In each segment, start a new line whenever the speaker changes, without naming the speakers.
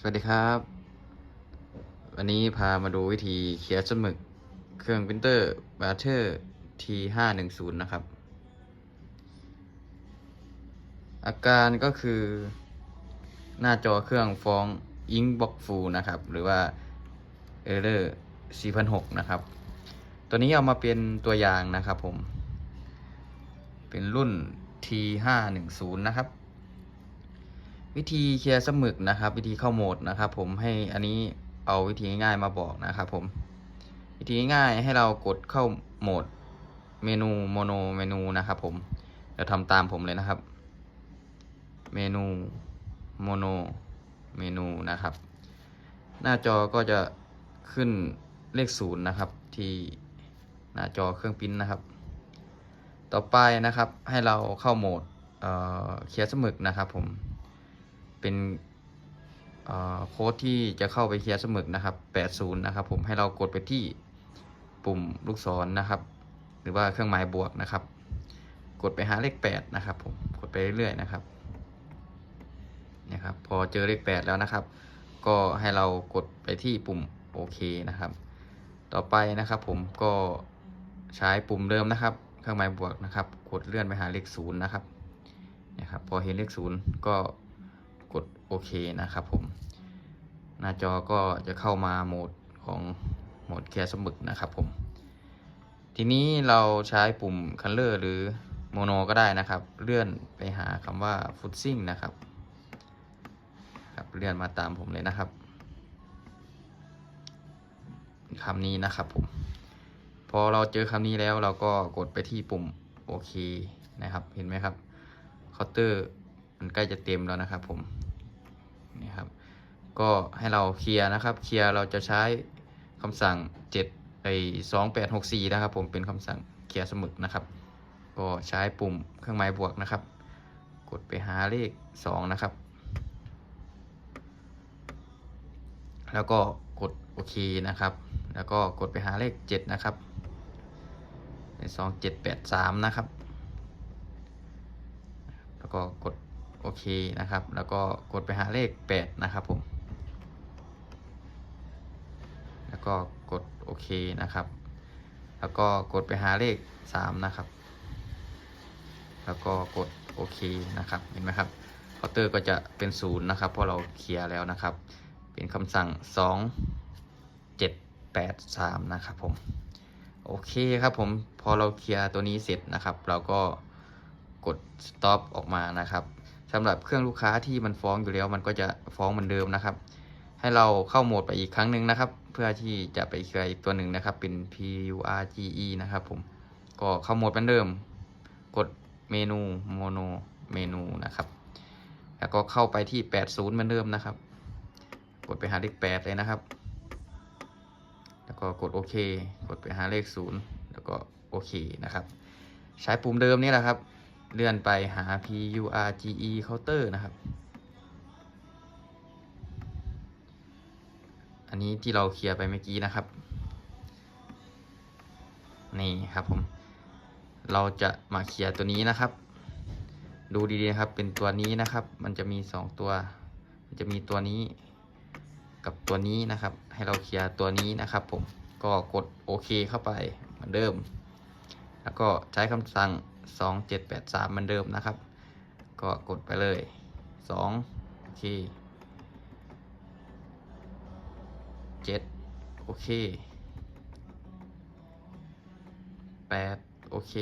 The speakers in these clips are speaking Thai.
สวัสดีครับ วันนี้พามาดูวิธีเขียนสมึกเครื่องพิมพ์เตอร์บาเทอร์ T510 นะครับ อาการก็คือหน้าจอเครื่องฟ้องอิงบ็อกฟูนะครับ หรือว่า Error 4006นะครับ ตัวนี้เอามาเป็นตัวอย่างนะครับผม เป็นรุ่น T510 นะครับ วิธีเคลียร์สมึกนะครับ วิธีเข้าโหมดนะครับ ผมให้อันนี้เอาวิธีง่ายๆมาบอกนะครับผม วิธีง่ายให้เรากดเข้าโหมดเมนูโมโนเมนูนะครับผมเดี๋ยวทำตามผมเลยนะครับ เมนูโมโนเมนูนะครับ หน้าจอก็จะขึ้นเลขศูนย์นะครับ ที่หน้าจอเครื่องปริ้นนะครับ ต่อไปนะครับให้เราเข้าโหมดเอ่อเคลียร์สมึกนะครับผม เป็นเอ่อโค้ดที่จะเข้าไปเคลียร์สมึกนะครับ 80 นะครับ ผมให้เรากดไปที่ปุ่มลูกศรนะครับ หรือว่าเครื่องหมายบวกนะครับ กดไปหาเลข 8 นะครับ ผมกดไปเรื่อยๆนะครับนะครับ พอเจอเลข 8 แล้วนะครับ ก็ให้เรากดไปที่ปุ่มโอเคนะครับ ต่อไปนะครับผมก็ใช้ปุ่มเดิมนะครับ เครื่องหมายบวกนะครับ กดเลื่อนไปหาเลขศูนย์นะครับนะครับ พอเห็นเลขศูนย์ก็ โอเคนะครับผม หน้าจอก็จะเข้ามาโหมดของโหมดแคสมึกนะครับผม ทีนี้เราใช้ปุ่ม Color หรือโมโนก็ได้นะครับ เลื่อนไปหาคำว่า f o o t s i n g นะครับครับ เลื่อนมาตามผมเลยนะครับคำนี้นะครับผม พอเราเจอคำนี้แล้วเราก็กดไปที่ปุ่มโอเคนะครับ เห็นไหมครับเคาน์เตอร์มันใกล้จะเต็มแล้วนะครับผม ก็ให้เราเคลียร์นะครับ เคลียร์เราจะใช้คำสั่ง7ไอ2864 นะครับ ผมเป็นคำสั่งเคลียร์สมึกนะครับ ก็ใช้ปุ่มเครื่องหมายบวกนะครับ กดไปหาเลข 2 นะครับ แล้วก็กดโอเคนะครับ แล้วก็กดไปหาเลข 7 นะครับเป็น2783 นะครับ แล้วก็กดโอเคนะครับ แล้วก็กดไปหาเลข 8 นะครับผม แล้ว ก็กดโอเคนะครับ แล้วก็กดไปหาเลข 3 นะครับ แล้วก็กดโอเคนะครับ เห็นไหมครับเคาน์เตอร์ก็จะเป็นศูนย์นะครับ เพราะเราเคลียร์แล้วนะครับ เป็นคำสั่ง 2 7 8 3 นะครับผม โอเคครับผม พอเราเคลียร์ตัวนี้เสร็จนะครับ เราก็กด stop ออกมานะครับสำหรับเครื่องลูกค้าที่มันฟ้องอยู่แล้ว มันก็จะฟ้องเหมือนเดิมนะครับ ให้เราเข้าโหมดไปอีกครั้งหนึ่งนะครับ เพื่อที่จะไปเคลียร์อีกตัวหนึ่งนะครับ เป็น PURGE นะครับผมก็เข้าโหมดเหมือนเดิม กดเมนูโมโนเมนูนะครับ แล้วก็เข้าไปที่ 80เหมือนเดิมนะครับ กดไปหาเลข8เลยนะครับ แล้วก็กดโอเค กดไปหาเลข 0 แล้วก็โอเคนะครับ ใช้ปุ่มเดิมนี่แหละครับ เลื่อนไปหา PURGE counter นะครับ อันนี้ที่เราเคลียร์ไปเมื่อกี้นะครับ นี่ครับผม เราจะมาเคลียร์ตัวนี้นะครับ ดูดีๆครับ เป็นตัวนี้นะครับ มันจะมีสองตัว มันจะมีตัวนี้กับตัวนี้นะครับ ให้เราเคลียร์ตัวนี้นะครับ ผม ก็กดโอเคเข้าไปเหมือนเดิม แล้วก็ใช้คำสั่ง 2783เหมือนเดิมนะครับ ก็กดไปเลย 2 โอเค 7โอเค8โอเค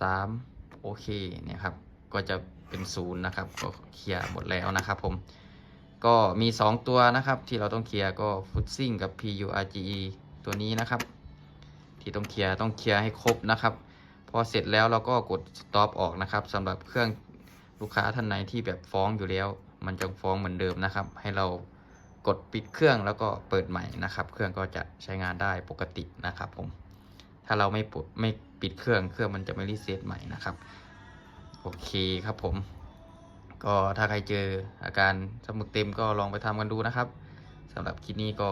3โอเคเนี่ยครับ ก็จะเป็นศูนย์นะครับ ก็เคลียร์หมดแล้วนะครับผม ก็มี 2 ตัวนะครับ ที่เราต้องเคลียร์ก็ฟุตซิ่งกับ PURGE ตัวนี้นะครับ ที่ต้องเคลียร์ต้องเคลียร์ให้ครบนะครับ พอเสร็จแล้วเราก็กด stop ออกนะครับสำหรับเครื่องลูกค้าท่านไหนที่แบบฟ้องอยู่แล้ว มันจะฟ้องเหมือนเดิมนะครับ ให้เรา กดปิดเครื่องแล้วก็เปิดใหม่นะครับ เครื่องก็จะใช้งานได้ปกตินะครับ ผม ถ้าเราไม่ปดไม่ปิดเครื่องเครื่องมันจะไม่รีเซ็ตใหม่นะครับ โอเคครับผม ก็ถ้าใครเจออาการสมุดเต็มก็ลองไปทำกันดูนะครับสำหรับคลิปนี้ก็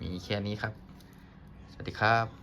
มีแค่นี้ครับ สวัสดีครับ